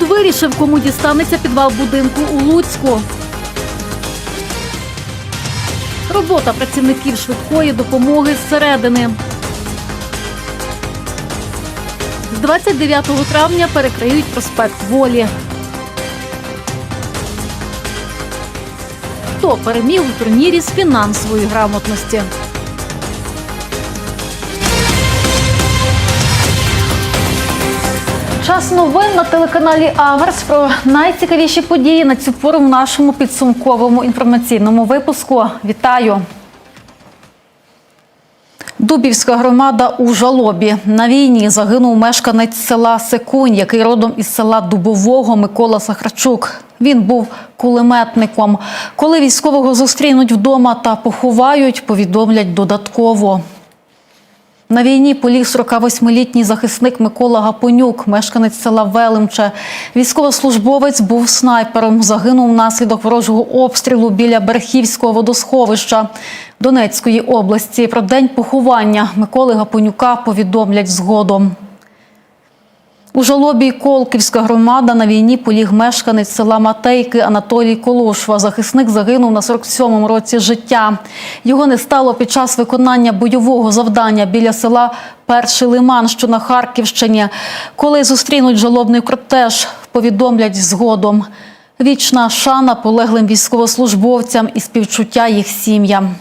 Суд вирішив, кому дістанеться підвал будинку у Луцьку. Робота працівників швидкої допомоги зсередини. З 29 травня перекриють проспект Волі. Хто переміг у турнірі з фінансової грамотності? Час новин на телеканалі Аверс про найцікавіші події на цю пору в нашому підсумковому інформаційному випуску. Вітаю! Дубівська громада у жалобі. На війні загинув мешканець села Секунь, який родом із села Дубового Микола Сахарчук. Він був кулеметником. Коли військового зустрінуть вдома та поховають, повідомлять додатково. На війні поліг 48-літній захисник Микола Гапонюк, мешканець села Велимче. Військовослужбовець був снайпером. Загинув внаслідок ворожого обстрілу біля Берхівського водосховища Донецької області. Про день поховання Миколи Гапонюка повідомлять згодом. У жалобі Колківська громада на війні поліг мешканець села Матейки Анатолій Колошва. Захисник загинув на 47-му році життя. Його не стало під час виконання бойового завдання біля села Перший Лиман, що на Харківщині. Коли зустрінуть жалобний кортеж, повідомлять згодом. Вічна шана полеглим військовослужбовцям і співчуття їх сім'ям.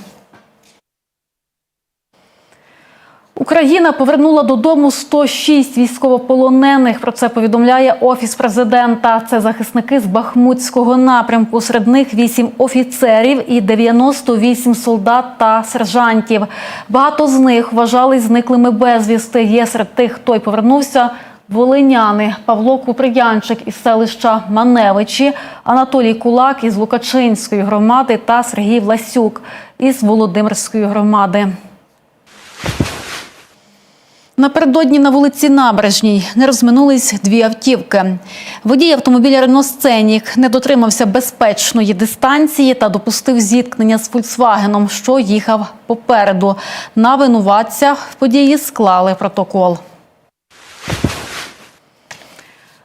Україна повернула додому 106 військовополонених. Про це повідомляє офіс президента. Це захисники з Бахмутського напрямку. Серед них 8 офіцерів і 98 солдат та сержантів. Багато з них вважали зниклими безвісти. Є серед тих, хто й повернувся. Волиняни Павло Куприянчик із селища Маневичі, Анатолій Кулак із Лукачинської громади та Сергій Власюк із Володимирської громади. Напередодні на вулиці Набережній не розминулись дві автівки. Водій автомобіля Рено Сценік не дотримався безпечної дистанції та допустив зіткнення з Фольксвагеном, що їхав попереду. На винуватця в події склали протокол.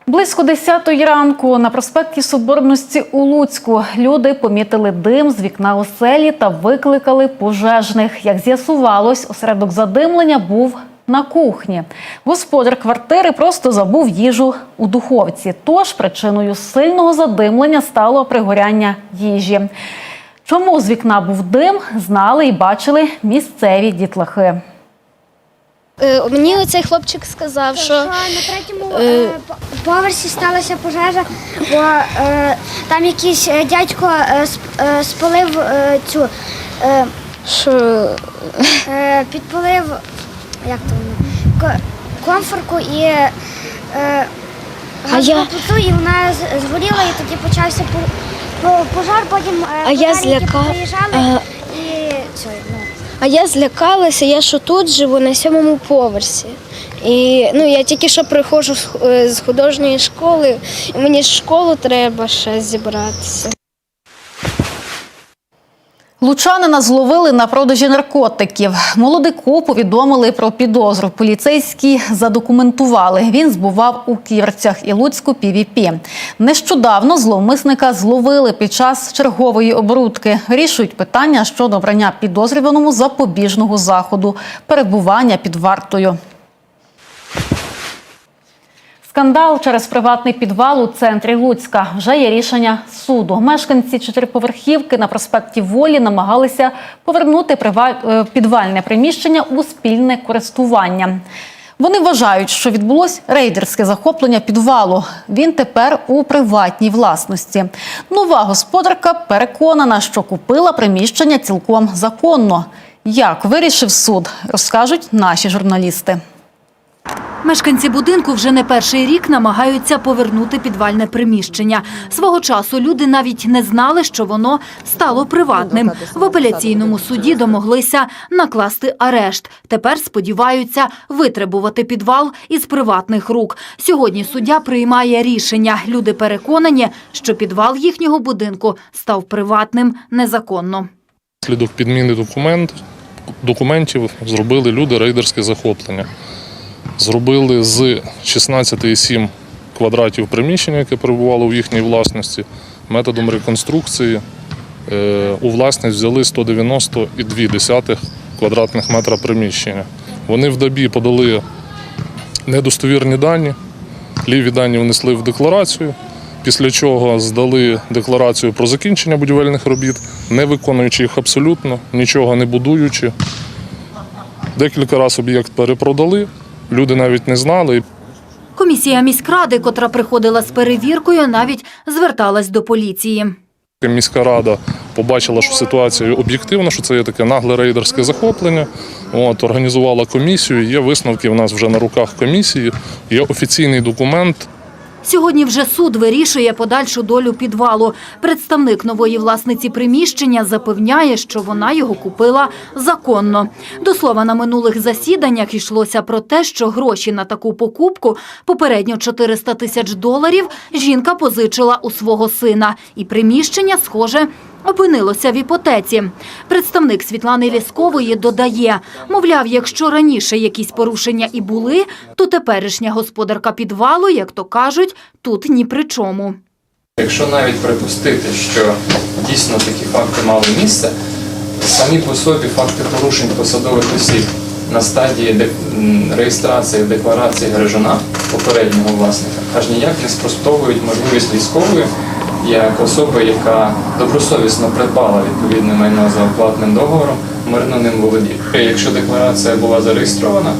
Близько 10 ранку на проспекті Соборності у Луцьку люди помітили дим з вікна оселі та викликали пожежних. Як з'ясувалось, осередок задимлення був на кухні. Господар квартири просто забув їжу у духовці. Тож причиною сильного задимлення стало пригоряння їжі. Чому з вікна був дим, знали і бачили місцеві дітлахи. Е, Мені оцей хлопчик сказав, що що на третьому е, поверсі сталася пожежа, бо е, там якийсь е, дядько е, е, спалив е, цю е, що е, підпалив як то воно комфорку і е, А я- плиту, і вона згоріла, і тоді почався по- по- пожар, потім е, А я зляка- приїжджали а- і це, ну, а я злякалася, я що тут живу на сьомому поверсі. І ну я тільки що приходжу з, е, художньої школи, і мені школу треба ще зібратися. Лучанина зловили на продажі наркотиків. Молодику повідомили про підозру. Поліцейські задокументували. Він збував у кірцях і Луцьку ПІВІПІ. Нещодавно зловмисника зловили під час чергової оборудки. Рішують питання щодо обрання підозрюваному запобіжного заходу, перебування під вартою. Скандал через приватний підвал у центрі Луцька. Вже є рішення суду. Мешканці чотириповерхівки на проспекті Волі намагалися повернути е, підвальне приміщення у спільне користування. Вони вважають, що відбулось рейдерське захоплення підвалу. Він тепер у приватній власності. Нова господарка переконана, що купила приміщення цілком законно. Як вирішив суд, розкажуть наші журналісти. Мешканці будинку вже не перший рік намагаються повернути підвальне приміщення. Свого часу люди навіть не знали, що воно стало приватним. В апеляційному суді домоглися накласти арешт. Тепер сподіваються витребувати підвал із приватних рук. Сьогодні суддя приймає рішення. Люди переконані, що підвал їхнього будинку став приватним незаконно. Слідок підміни документ, документів зробили люди рейдерське захоплення. Зробили з 16,7 квадратів приміщення, яке перебувало в їхній власності. Методом реконструкції е, у власність взяли 190,2 квадратних метра приміщення. Вони в добі подали недостовірні дані, ліві дані внесли в декларацію, після чого здали декларацію про закінчення будівельних робіт, не виконуючи їх абсолютно, нічого не будуючи. Декілька разів об'єкт перепродали, люди навіть не знали. Комісія міськради, котра приходила з перевіркою, навіть зверталась до поліції. Міська рада побачила, що ситуація об'єктивна, що це є таке нагле рейдерське захоплення. От, організувала комісію. Є висновки в нас вже на руках комісії. Є офіційний документ Сьогодні вже суд вирішує подальшу долю підвалу. Представник нової власниці приміщення запевняє, що вона його купила законно. До слова, на минулих засіданнях йшлося про те, що гроші на таку покупку, попередньо 400 тисяч доларів, жінка позичила у свого сина. І приміщення, схоже, опинилося в іпотеці. Представник Світлани Ліскової додає, мовляв, якщо раніше якісь порушення і були, то теперішня господарка підвалу, як то кажуть, тут ні при чому. Якщо навіть припустити, що дійсно такі факти мали місце, самі по собі факти порушень посадових осіб на стадії реєстрації декларації граждана попереднього власника аж ніяк не спростовують можливість військової як особи, яка добросовісно придбала відповідне майно за оплатним договором, мирно ним володіє. Якщо декларація була зареєстрована,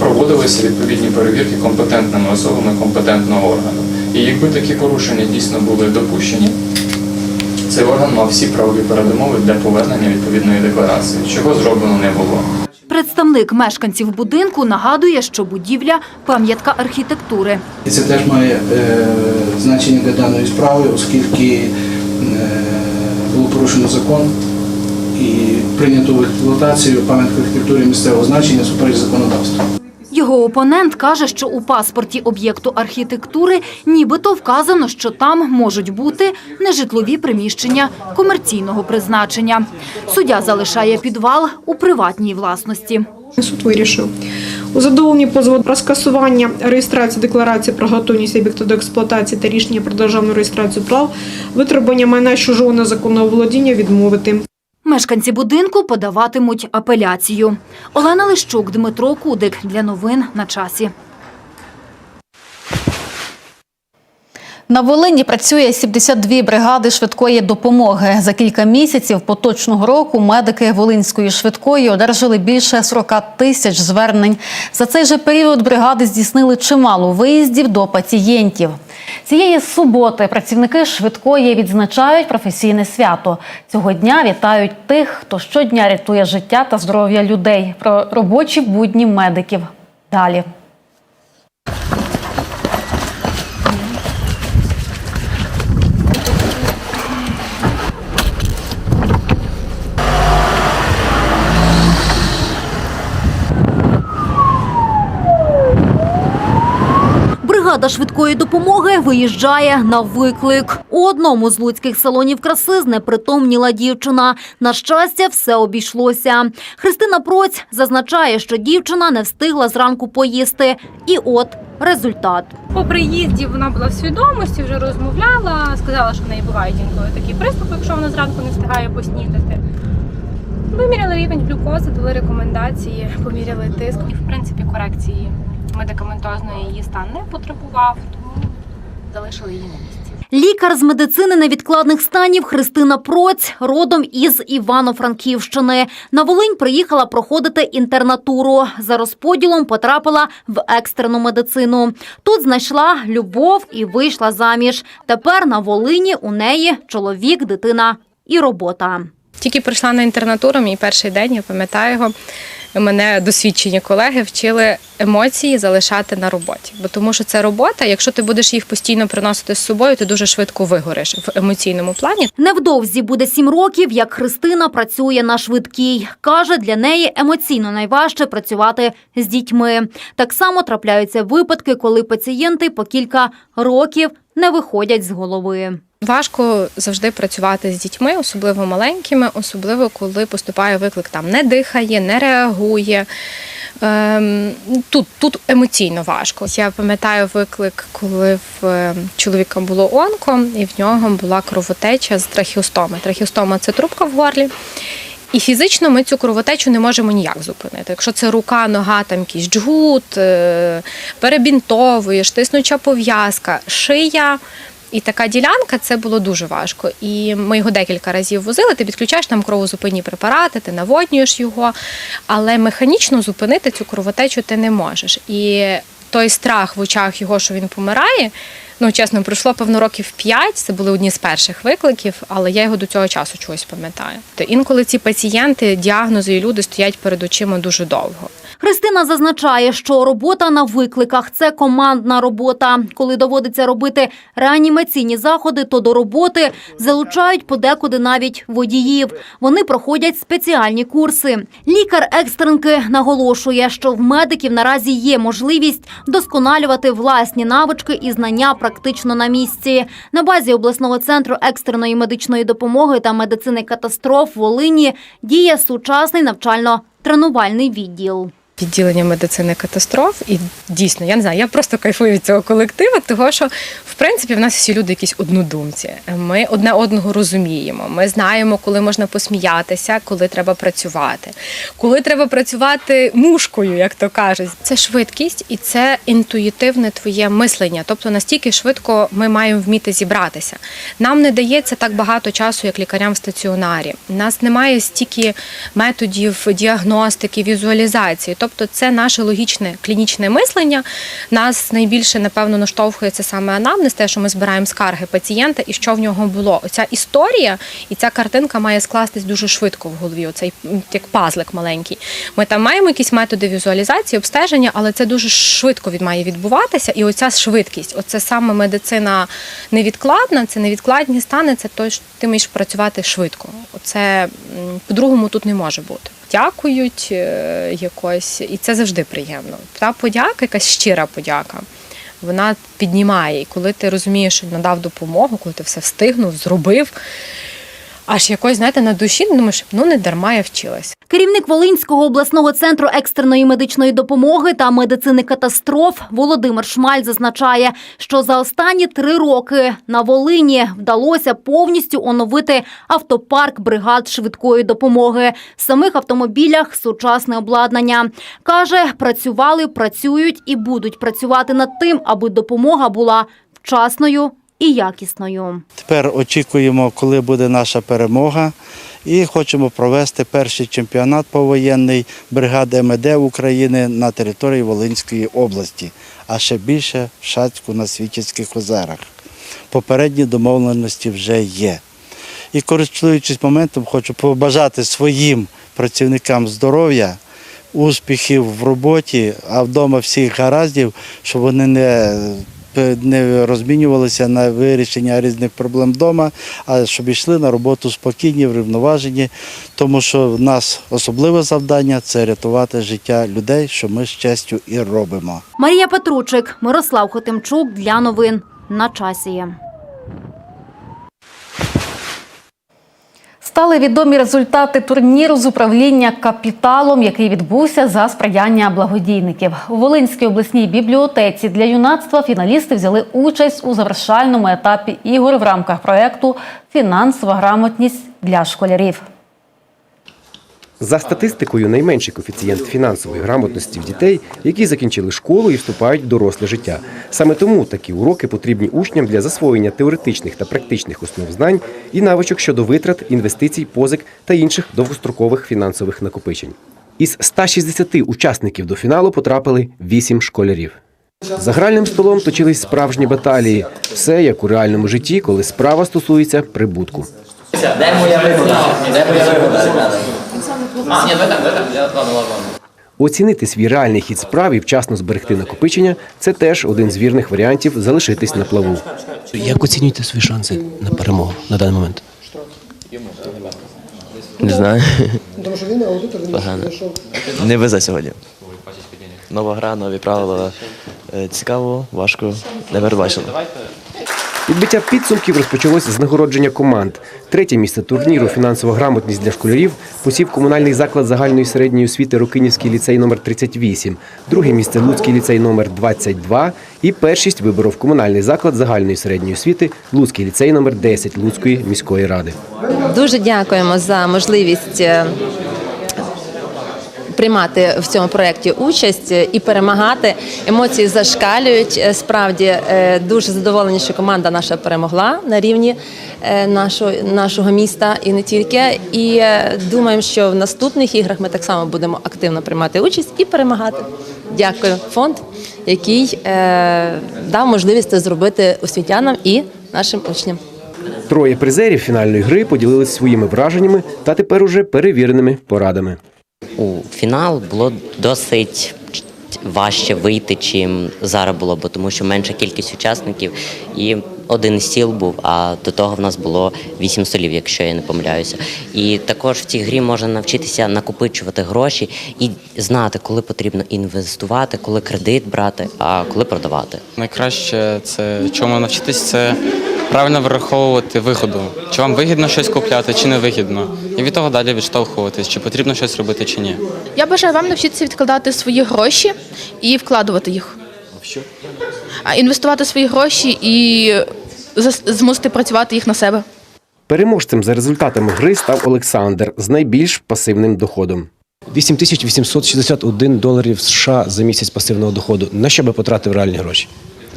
проводилися відповідні перевірки компетентними особами компетентного органу. І якби такі порушення дійсно були допущені, цей орган мав всі правові передумови для повернення відповідної декларації, чого зроблено не було. Представник мешканців будинку нагадує, що будівля – пам'ятка архітектури. І це теж має е, значення для даної справи, оскільки е, було порушено закон і прийнято в експлуатацію пам'ятку архітектури місцевого значення супереч законодавству. Його опонент каже, що у паспорті об'єкту архітектури нібито вказано, що там можуть бути нежитлові приміщення комерційного призначення. Суддя залишає підвал у приватній власності. Суд вирішив у задоволенні позову про скасування реєстрації декларації про готовність об'єкту до експлуатації та рішення про державну реєстрацію прав, витребування майна чужого незаконного володіння відмовити. Мешканці будинку подаватимуть апеляцію. Олена Лищук, Дмитро Кудик. Для новин на часі. На Волині працює 72 бригади швидкої допомоги. За кілька місяців поточного року медики Волинської швидкої одержали більше 40 тисяч звернень. За цей же період бригади здійснили чимало виїздів до пацієнтів. Цієї суботи працівники швидкої відзначають професійне свято. Цього дня вітають тих, хто щодня рятує життя та здоров'я людей. Про робочі будні медиків. Далі. Бригада швидкої допомоги виїжджає на виклик. У одному з луцьких салонів краси знепритомніла дівчина. На щастя, все обійшлося. Христина Проць зазначає, що дівчина не встигла зранку поїсти. І от результат. По приїзді вона була в свідомості, вже розмовляла, сказала, що в неї бувають інколи такі приступи, якщо вона зранку не встигає поснідати. Виміряли рівень глюкози, дали рекомендації, поміряли тиск. І, в принципі, корекції медикаментозної її стан не потребував, тому залишили її на місці. Лікар з медицини невідкладних станів Христина Проць родом із Івано-Франківщини. На Волинь приїхала проходити інтернатуру. За розподілом потрапила в екстрену медицину. Тут знайшла любов і вийшла заміж. Тепер на Волині у неї чоловік, дитина і робота. Тільки прийшла на інтернатуру, мій перший день, я пам'ятаю його. Мене досвідчені колеги вчили емоції залишати на роботі. Бо тому що це робота, якщо ти будеш їх постійно приносити з собою, ти дуже швидко вигориш в емоційному плані. Невдовзі буде сім років, як Христина працює на швидкій. Каже, для неї емоційно найважче працювати з дітьми. Так само трапляються випадки, коли пацієнти по кілька років не виходять з голови. Важко завжди працювати з дітьми, особливо маленькими, особливо коли поступає виклик, там не дихає, не реагує. Ем, тут, тут емоційно важко. Я пам'ятаю виклик, коли в е, чоловіка було онко, і в нього була кровотеча з трахіостоми. Трахіостома це трубка в горлі. І фізично ми цю кровотечу не можемо ніяк зупинити. Якщо це рука, нога, там якийсь джгут, е, перебінтовуєш, тиснуча пов'язка, шия. І така ділянка це було дуже важко. І ми його декілька разів возили. Ти підключаєш там кровозупинні препарати, ти наводнюєш його, але механічно зупинити цю кровотечу ти не можеш. І той страх в очах його, що він помирає. Ну, чесно, пройшло певно років п'ять. Це були одні з перших викликів, але я його до цього часу чогось пам'ятаю. То інколи ці пацієнти, діагнози і люди стоять перед очима дуже довго. Христина зазначає, що робота на викликах це командна робота. Коли доводиться робити реанімаційні заходи, то до роботи залучають подекуди навіть водіїв. Вони проходять спеціальні курси. Лікар екстренки наголошує, що в медиків наразі є можливість досконалювати власні навички і знання практично на місці. На базі обласного центру екстреної медичної допомоги та медицини катастроф Волині діє сучасний навчально-тренувальний відділ. Відділення медицини катастроф. І дійсно, я не знаю, я просто кайфую від цього колективу, тому що в принципі в нас всі люди якісь однодумці. Ми одне одного розуміємо. Ми знаємо, коли можна посміятися, коли треба працювати, коли треба працювати мушкою, як то кажуть. Це швидкість і це інтуїтивне твоє мислення. Тобто настільки швидко ми маємо вміти зібратися. Нам не дається так багато часу, як лікарям в стаціонарі. У нас немає стільки методів діагностики, візуалізації. Тобто, це наше логічне клінічне мислення. Нас найбільше напевно наштовхується саме анамнез, те, що ми збираємо скарги пацієнта і що в нього було. Оця історія і ця картинка має скластись дуже швидко в голові. Оцей як пазлик маленький. Ми там маємо якісь методи візуалізації, обстеження, але це дуже швидко від має відбуватися. І оця швидкість, оце саме медицина невідкладна, це невідкладні стани. Це той, що ти маєш працювати швидко. Оце по-другому тут не може бути. Дякують е, якось, і це завжди приємно. Та подяка, якась щира подяка. Вона піднімає, і коли ти розумієш, що надав допомогу, коли ти все встигнув, зробив, аж якось, знаєте, на душі думаєш, ну не дарма я вчилась. Керівник Волинського обласного центру екстреної медичної допомоги та медицини катастроф Володимир Шмаль зазначає, що за останні три роки на Волині вдалося повністю оновити автопарк бригад швидкої допомоги. В самих автомобілях сучасне обладнання. Каже, працювали, працюють і будуть працювати над тим, аби допомога була вчасною і якісною. Тепер очікуємо, коли буде наша перемога, і хочемо провести перший чемпіонат повоєнний бригади МД України на території Волинської області, а ще більше в Шацьку на Світівських озерах. Попередні домовленості вже є. І користуючись моментом, хочу побажати своїм працівникам здоров'я, успіхів в роботі, а вдома всіх гараздів, щоб вони не не розмінювалися на вирішення різних проблем вдома, а щоб йшли на роботу спокійні, врівноважені, тому що в нас особливе завдання це рятувати життя людей, що ми з честю і робимо. Марія Петручик, Мирослав Хотимчук для новин на часі. Стали відомі результати турніру з управління капіталом, який відбувся за сприяння благодійників. У Волинській обласній бібліотеці для юнацтва фіналісти взяли участь у завершальному етапі ігор в рамках проєкту Фінансова грамотність для школярів. За статистикою, найменший коефіцієнт фінансової грамотності в дітей, які закінчили школу і вступають в доросле життя. Саме тому такі уроки потрібні учням для засвоєння теоретичних та практичних основ знань і навичок щодо витрат, інвестицій, позик та інших довгострокових фінансових накопичень. Із 160 учасників до фіналу потрапили 8 школярів. За гральним столом точились справжні баталії. Все як у реальному житті, коли справа стосується прибутку. Де моя вигода? Де моя вигода? А, ні, ви так, ви так. Я- Ладно, ладно, ладно. Оцінити свій реальний хід справ і вчасно зберегти накопичення це теж один з вірних варіантів залишитись на плаву. Як оцінюєте свої шанси на перемогу на даний момент? Не знаю. Тому що він Погано. Не везе сьогодні. Нова гра, нові правила. Е, Цікаво, важко, не передбачено. Відбиття підсумків розпочалося з нагородження команд. Третє місце турніру Фінансова грамотність для школярів посів комунальний заклад загальної середньої освіти Рокинівський ліцей номер 38 Друге місце Луцький ліцей номер 22 І першість виборов комунальний заклад загальної середньої освіти Луцький ліцей номер 10 Луцької міської ради. Дуже дякуємо за можливість е, приймати в цьому проєкті участь е, і перемагати. Емоції зашкалюють. Е, Справді е, дуже задоволені, що команда наша перемогла на рівні нашого, нашого міста і не тільки. І думаємо, що в наступних іграх ми так само будемо активно приймати участь і перемагати. Дякую, фонд, який дав можливість це зробити освітянам і нашим учням. Троє призерів фінальної гри поділилися своїми враженнями та тепер уже перевіреними порадами. У фінал було досить важче вийти, чим зараз було, бо тому що менша кількість учасників і один стіл був, а до того в нас було вісім столів, якщо я не помиляюся. І також в цій грі можна навчитися накопичувати гроші і знати, коли потрібно інвестувати, коли кредит брати, а коли продавати. Найкраще це чому навчитись, це правильно враховувати вигоду. Чи вам вигідно щось купляти, чи не вигідно. І від того далі відштовхуватись, чи потрібно щось робити, чи ні. Я бажаю вам навчитися відкладати свої гроші і вкладувати їх. Що? А інвестувати свої гроші і змусити працювати їх на себе. Переможцем за результатами гри став Олександр з найбільш пасивним доходом. 8861 доларів США за місяць пасивного доходу. На що би потратив реальні гроші?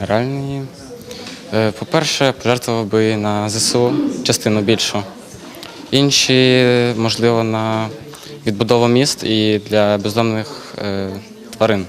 Реальні. Е, По-перше, пожертвував би на ЗСУ частину більшу. Інші, можливо, на відбудову міст і для бездомних е, тварин.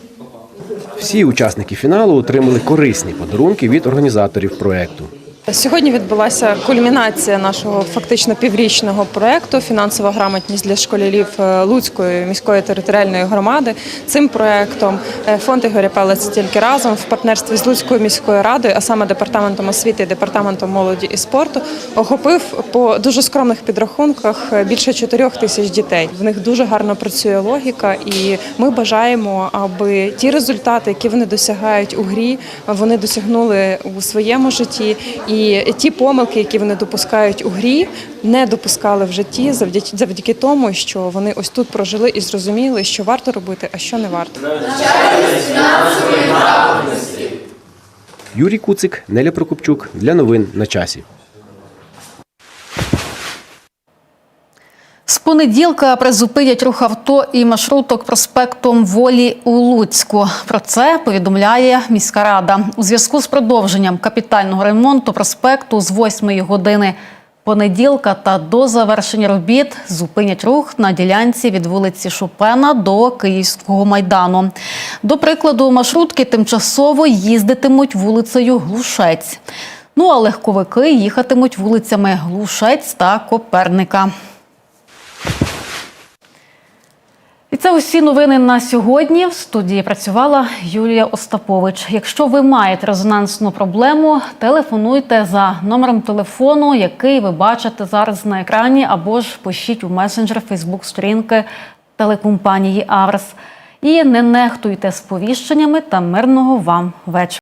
Всі учасники фіналу отримали корисні подарунки від організаторів проекту. Сьогодні відбулася кульмінація нашого фактично піврічного проекту Фінансова грамотність для школярів е, Луцької міської територіальної громади. Цим проектом е, фонд Ігоря Пелець тільки разом в партнерстві з Луцькою міською радою, а саме департаментом освіти і департаментом молоді і спорту, охопив по дуже скромних підрахунках е, більше 4 тисяч дітей. В них дуже гарно працює логіка, і ми бажаємо, аби ті результати, які вони досягають у грі, вони досягнули у своєму житті. І ті помилки, які вони допускають у грі, не допускали в житті завдяки завдяки тому, що вони ось тут прожили і зрозуміли, що варто робити, а що не варто. Юрій Куцик, Неля Прокопчук для новин на часі. З понеділка призупинять рух авто і маршруток проспектом Волі у Луцьку. Про це повідомляє міська рада. У зв'язку з продовженням капітального ремонту проспекту з 8 години понеділка та до завершення робіт зупинять рух на ділянці від вулиці Шопена до Київського майдану. До прикладу, маршрутки тимчасово їздитимуть вулицею Глушець. Ну а легковики їхатимуть вулицями Глушець та Коперника. І це усі новини на сьогодні. В студії працювала Юлія Остапович. Якщо ви маєте резонансну проблему, телефонуйте за номером телефону, який ви бачите зараз на екрані, або ж пишіть у месенджер Фейсбук сторінки телекомпанії Аврес. І не нехтуйте сповіщеннями та мирного вам вечора.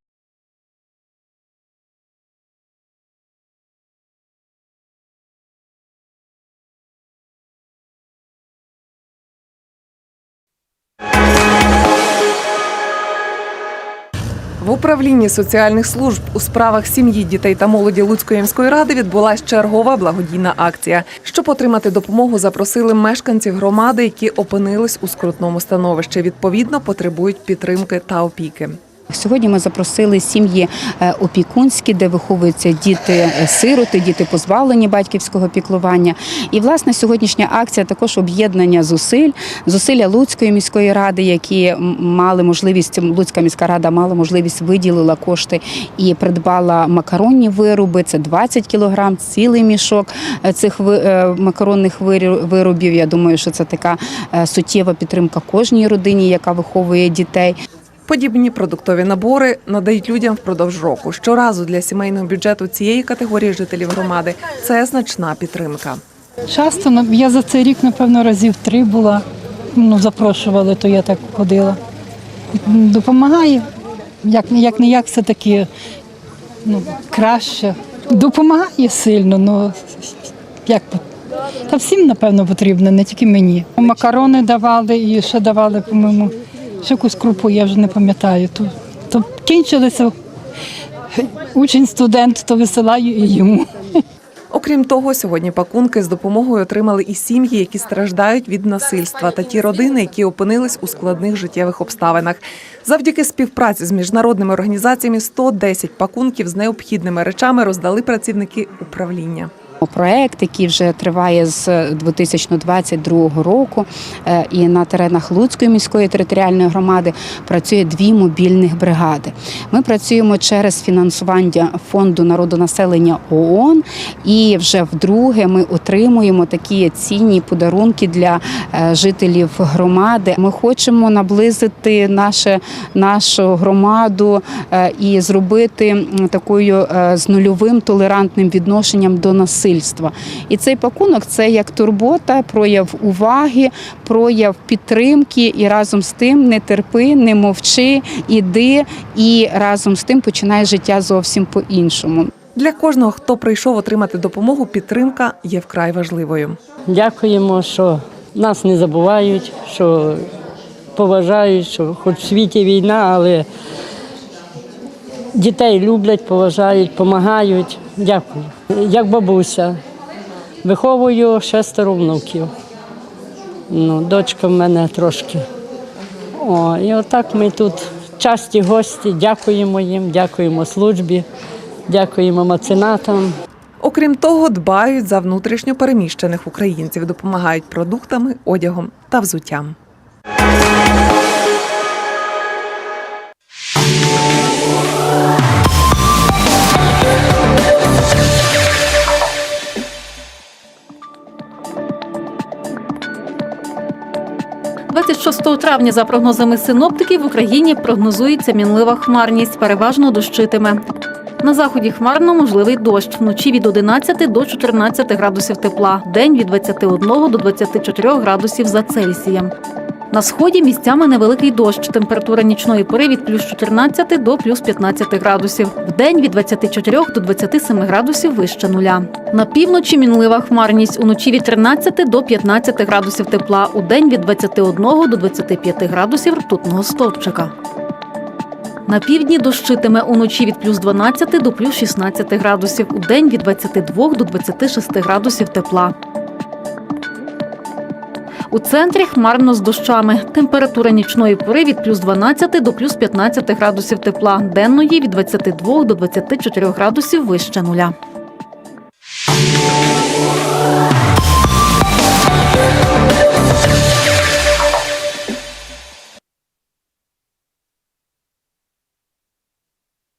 В управлінні соціальних служб у справах сім'ї, дітей та молоді Луцької міської ради відбулася чергова благодійна акція. Щоб отримати допомогу, запросили мешканців громади, які опинились у скрутному становищі. Відповідно, потребують підтримки та опіки. Сьогодні ми запросили сім'ї е, опікунські, де виховуються діти-сироти, діти позбавлені батьківського піклування. І власне сьогоднішня акція також об'єднання зусиль, зусилля Луцької міської ради, які мали можливість, Луцька міська рада мала можливість виділила кошти і придбала макаронні вироби. Це 20 кілограм, цілий мішок е, цих е, макаронних виробів. Я думаю, що це така е, суттєва підтримка кожній родині, яка виховує дітей. Подібні продуктові набори надають людям впродовж року. Щоразу для сімейного бюджету цієї категорії жителів громади це значна підтримка. Часто ну, я за цей рік, напевно, разів три була. Ну, запрошували, то я так ходила. Допомагає. Як, як не як, все таки ну, краще. Допомагає сильно, ну як. Та всім, напевно, потрібно, не тільки мені. Макарони давали і ще давали, по-моєму, ще якусь крупу, я вже не пам'ятаю. То, то кінчилися учень, студент, то висилаю і йому. Окрім того, сьогодні пакунки з допомогою отримали і сім'ї, які страждають від насильства, та ті родини, які опинились у складних життєвих обставинах. Завдяки співпраці з міжнародними організаціями 110 пакунків з необхідними речами роздали працівники управління. Проект, який вже триває з 2022 року, е, і на теренах Луцької міської територіальної громади працює дві мобільних бригади. Ми працюємо через фінансування фонду народонаселення ООН, і вже вдруге ми отримуємо такі цінні подарунки для е, жителів громади. Ми хочемо наблизити наше, нашу громаду е, і зробити такою з нульовим толерантним відношенням до насильства. І цей пакунок це як турбота, прояв уваги, прояв підтримки, і разом з тим не терпи, не мовчи, іди, і разом з тим починай життя зовсім по-іншому. Для кожного, хто прийшов отримати допомогу, підтримка є вкрай важливою. Дякуємо, що нас не забувають, що поважають, що хоч в світі війна, але дітей люблять, поважають, допомагають. Дякую. Як бабуся. Виховую шестеро внуків. Ну, дочка в мене трошки. О, і отак ми тут часті гості. Дякуємо їм, дякуємо службі, дякуємо меценатам. Окрім того, дбають за внутрішньо переміщених українців, допомагають продуктами, одягом та взуттям. – 26 травня, за прогнозами синоптиків, в Україні прогнозується мінлива хмарність, переважно дощитиме. На заході хмарно можливий дощ. Вночі від 11 до 14 градусів тепла. День від 21 до 24 градусів за Цельсієм. На сході місцями невеликий дощ. Температура нічної пори від плюс 14 до плюс 15 градусів. Вдень від 24 до 27 градусів вище нуля. На півночі мінлива хмарність. Уночі від 13 до 15 градусів тепла. У день від 21 до 25 градусів ртутного стовпчика. На півдні дощитиме уночі від плюс 12 до плюс 16 градусів. У день від 22 до 26 градусів тепла. У центрі хмарно з дощами. Температура нічної пори від плюс 12 до плюс 15 градусів тепла. Денної від 22 до 24 градусів вище нуля.